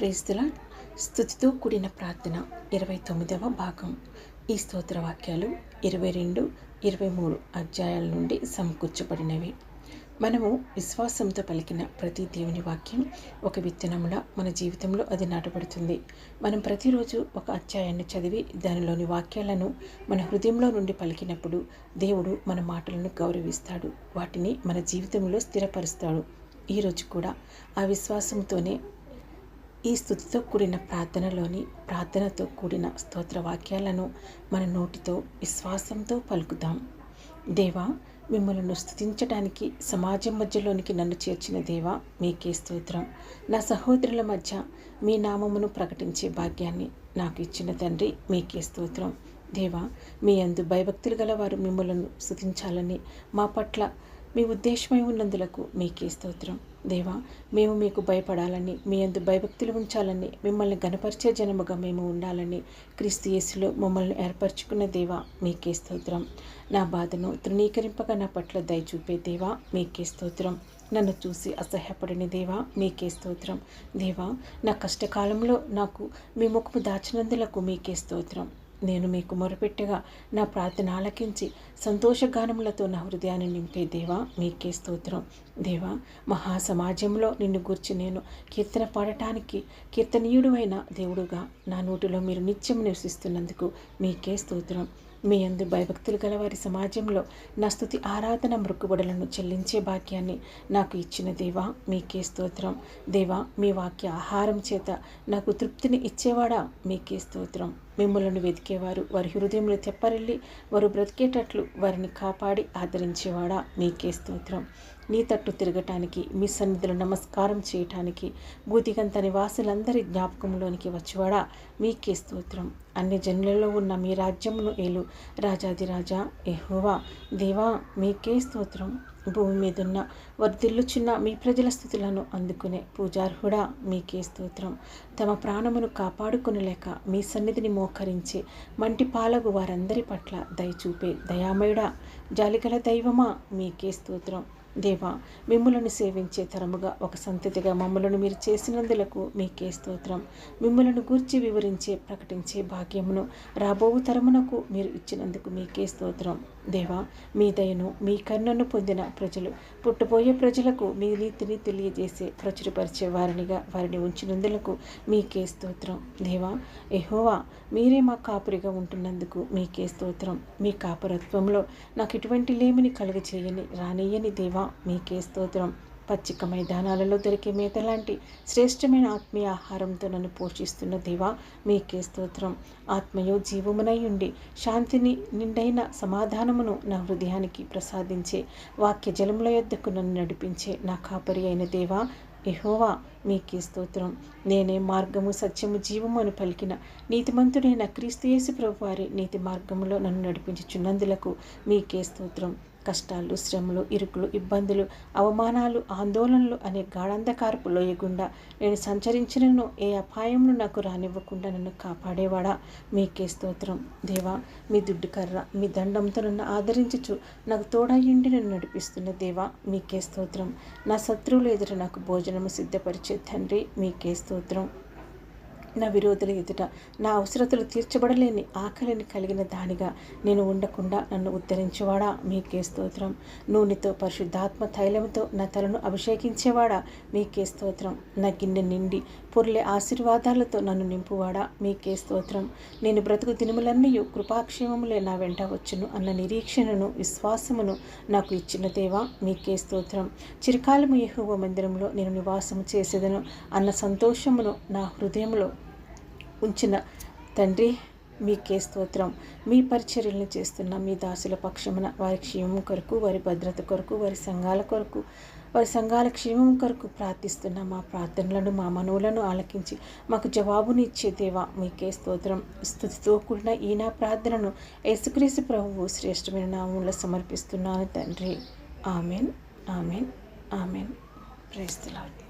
ప్రేస్తుల స్థుతితో కూడిన ప్రార్థన ఇరవై తొమ్మిదవ భాగం. ఈ స్తోత్ర వాక్యాలు ఇరవై రెండు ఇరవై మూడు అధ్యాయాల నుండి సమకూర్చబడినవి. మనము విశ్వాసంతో పలికిన ప్రతి దేవుని వాక్యం ఒక విత్తనంలా మన జీవితంలో అది నాటబడుతుంది. మనం ప్రతిరోజు ఒక అధ్యాయాన్ని చదివి దానిలోని వాక్యాలను మన హృదయంలో నుండి పలికినప్పుడు దేవుడు మన మాటలను గౌరవిస్తాడు. వాటిని మన జీవితంలో స్థిరపరుస్తాడు. ఈరోజు కూడా ఆ విశ్వాసంతోనే ఈ స్థుతితో కూడిన ప్రార్థనలోని ప్రార్థనతో కూడిన స్తోత్ర వాక్యాలను మన నోటితో విశ్వాసంతో పలుకుదాం దేవా మిమ్మల్ని స్థుతించడానికి సమాజం మధ్యలోనికి నన్ను చేర్చిన దేవా మీకే స్తోత్రం. నా సహోదరుల మధ్య మీ నామమును ప్రకటించే భాగ్యాన్ని నాకు ఇచ్చిన తండ్రి మీకే స్తోత్రం. దేవా మీ అందు భయభక్తులు గలవారు మిమ్మల్ని స్థుతించాలని మా పట్ల మీ ఉద్దేశమై ఉన్నందులకు మీకే స్తోత్రం. దేవా మేము మీకు భయపడాలని మీ అందు భయభక్తులు ఉంచాలని మిమ్మల్ని గణపరిచే జనముగా మేము ఉండాలని క్రీస్తు యేసులో మమ్మల్ని ఏర్పరచుకున్న దేవా మీకే స్తోత్రం. నా బాధను తృణీకరింపగా నా పట్ల దయ చూపే దేవా మీకే స్తోత్రం. నన్ను చూసి అసహ్యపడిన దేవా మీకే స్తోత్రం. దేవా నా కష్టకాలంలో నాకు మీ ముఖము దాచినందులకు మీకే స్తోత్రం. నేను మీకు మొరపెట్టగా నా ప్రార్థన ఆలకించి సంతోషగానములతో నా హృదయాన్ని నింపే దేవా మీకే స్తోత్రం. దేవా మహాసమాజంలో నిన్ను గూర్చి నేను కీర్తన పాడటానికి కీర్తనీయుడు అయిన దేవుడుగా నా నోటిలో మీరు నిత్యం నివసిస్తున్నందుకు మీకే స్తోత్రం. మీ అందు భయభక్తులు గల వారి సమాజంలో నా స్థుతి ఆరాధన మృక్కుబడులను చెల్లించే భాగ్యాన్ని నాకు ఇచ్చిన దేవా మీకే స్తోత్రం. దేవా మీ వాక్య ఆహారం చేత నాకు తృప్తిని ఇచ్చేవాడా మీకే స్తోత్రం. మిమ్మలను వెతికేవారు. వారి హృదయంలో తెప్పరిల్లి వారు బ్రతికేటట్లు వారిని కాపాడి ఆదరించేవాడా? మీకే స్తోత్రం. నీ తట్టు తిరగటానికి మీ సన్నిధిలో నమస్కారం చేయటానికి భూతిగంత నివాసులందరి జ్ఞాపకంలోనికి వచ్చేవాడా? మీకే స్తోత్రం. అన్ని జనులలో ఉన్న మీ రాజ్యమును ఏలు. రాజాదిరాజా ఎహోవా దేవా మీకే స్తోత్రం. భూమి మీదున్న వర్ధిల్లుచున్న మీ ప్రజల స్థుతులను అందుకునే పూజార్హుడా మీకే స్తోత్రం. తమ ప్రాణమును కాపాడుకునలేక మీ సన్నిధిని మోకరించి మంటి పాలగు వారందరి పట్ల దయచూపే దయామయుడా జాలిగల దైవమా మీకే స్తోత్రం. దేవా మిమ్ములను సేవించే తరముగా ఒక సంతతిగా మమ్మలను మీరు చేసినందులకు మీకే స్తోత్రం. మిమ్మలను గూర్చి వివరించే ప్రకటించే భాగ్యమును రాబోవు తరమునకు మీరు ఇచ్చినందుకు మీకే స్తోత్రం. దేవా మీ దయను మీ కన్నును పొందిన ప్రజలు పుట్టబోయే ప్రజలకు మీ నీతిని తెలియజేసే ప్రచురపరిచే వారినిగా వారిని ఉంచినందులకు మీకే స్తోత్రం. దేవా ఎహోవా మీరే మా కాపురిగా ఉంటున్నందుకు మీకే స్తోత్రం. మీ కాపురత్వంలో నాకు ఇటువంటి లేమిని కలుగచేయని రానియని దేవా మీకే స్తోత్రం. పచ్చిక మైదానాలలో దొరికే మేత లాంటి శ్రేష్టమైన ఆత్మీయ ఆహారంతో నన్ను పోషిస్తున్న దేవా మీకే స్తోత్రం. ఆత్మయో జీవమునై ఉండి శాంతిని నిండైన సమాధానమును నా హృదయానికి ప్రసాదించే వాక్య జలముల యొద్దకు నన్ను నడిపించే నా కాపరి అయిన దేవా ఎహోవా మీకే స్తోత్రం. నేనే మార్గము సత్యము జీవము అని పలికిన నీతిమంతుడైన క్రీస్తు యేసు ప్రభు వారి నీతి మార్గములో నన్ను నడిపించుచున్నందులకు మీకే స్తోత్రం. కష్టాలు శ్రమలు ఇరుకులు ఇబ్బందులు అవమానాలు ఆందోళనలు అనే గాఢంధకారపు లోయగుండా నేను సంచరించినను ఏ అపాయంను నాకు రానివ్వకుండా నన్ను కాపాడేవాడా? మీకే స్తోత్రం. దేవా మీ దుడ్డు కర్ర మీ దండంతో నన్ను ఆదరించుచు నాకు తోడయ్యుండి నన్ను నడిపిస్తున్న దేవా మీకే స్తోత్రం. నా శత్రువులు ఎదుట నాకు భోజనము సిద్ధపరిచే తండ్రి మీకే స్తోత్రం. నా విరోధుల ఎదుట. నా అవసరతలు తీర్చబడలేని ఆకలిని కలిగిన దానిగా నేను ఉండకుండా నన్ను ఉద్ధరించేవాడా? మీకే స్తోత్రం. నూనెతో పరిశుద్ధాత్మ తైలంతో నా తలను అభిషేకించేవాడా? మీకే స్తోత్రం. నా గిన్నె నిండి పొర్లే ఆశీర్వాదాలతో నన్ను నింపువాడా? మీకే స్తోత్రం. నేను బ్రతుకు దినములన్నీ కృపాక్షేమములే నా వెంట వచ్చును అన్న నిరీక్షణను విశ్వాసమును నాకు ఇచ్చిన దేవా మీకే స్తోత్రం. చిరకాలము యహువ మందిరంలో నేను నివాసము చేసేదను అన్న సంతోషమును నా హృదయంలో ఉంచిన. తండ్రి మీకే స్తోత్రం. మీ పరిచర్యలను చేస్తున్న మీ దాసుల పక్షమున వారి క్షేమం కొరకు వారి భద్రత కొరకు వారి సంఘాల కొరకు వారి సంఘాల క్షేమం కొరకు ప్రార్థిస్తున్న మా ప్రార్థనలను మా మనవులను ఆలకించి మాకు జవాబుని ఇచ్చే దేవా మీకే స్తోత్రం. స్థుతితో కూడిన ఈ నా ప్రార్థనను యేసుక్రీస్తు ప్రభువు శ్రేష్టమైన నామంలో సమర్పిస్తున్నాను తండ్రి. Amen amen amen. ప్రేస్తులాడు